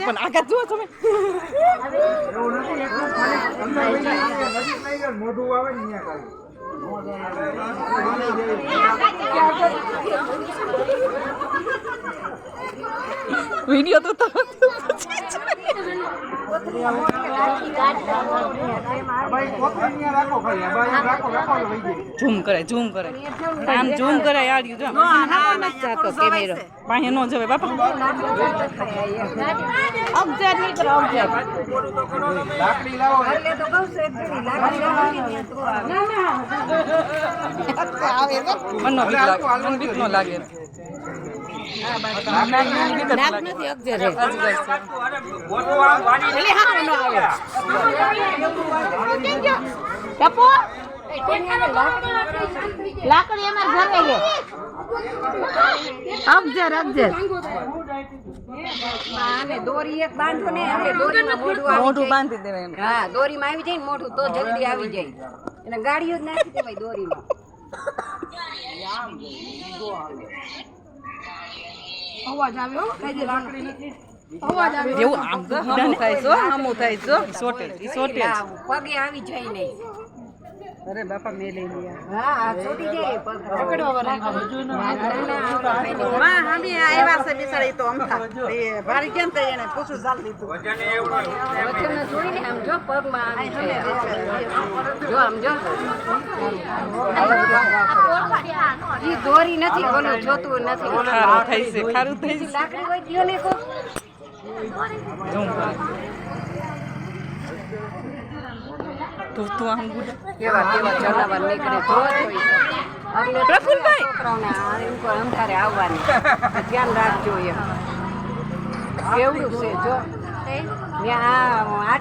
પણ આગળ જુઓ તમે. મોઢું આવે ને ভিডিও তো তো ઝૂમ કરે ઝૂમ કરે. આમ ઝૂમ કરે યાર જો. પાસે નો જવે બાપા. લાકડી લાવો. મનનો બીક લાગે મન બીક નો લાગે નાગની બીક જ લાગે. દોરી એક બાંધો ને એટલે દોરીમાં મોઢું મોઢું. બાંધી હા દોરીમાં આવી જાય ને મોઢું તો જલ્દી આવી જાય એટલે ગાડીઓ જ નાખી દેવાય દોરીમાં અવાજ આવ્યો કઈ દે અવાજ આવ્યો એવું આમ તો હમો થાય છો હમો થાય છો. હો. સોટેજ ઈ સોટેજ પગે આવી જાય નહીં. અરે બાપા મેં લઈ લીયા. હા આ છૂટી જાય પગ. પકડવા વાળા. હા હમી આવ્યા છે બિચારી તો અમથા એ ભારી કેમ થઈ એને? પૂછું ચાલ દીધું. વચ્ચેનો જોઈને આમ જો પગમાં જો આમ જો. ઈ દોરી નથી ઓલું જોતું નથી. ખારું થઈ છે ખારું થઈ છે. લાકડી હોય ગયો ને કો તો. તું તું આમ ગુડ કેવા કેવા જનાવર નીકળે જો જોઈ એટલે પ્રફુલ્લભાઈ! છોકરાઓને અંધારે આવવાની. ધ્યાન રાખજો એમ. કેવડું છે જો. ત્યાં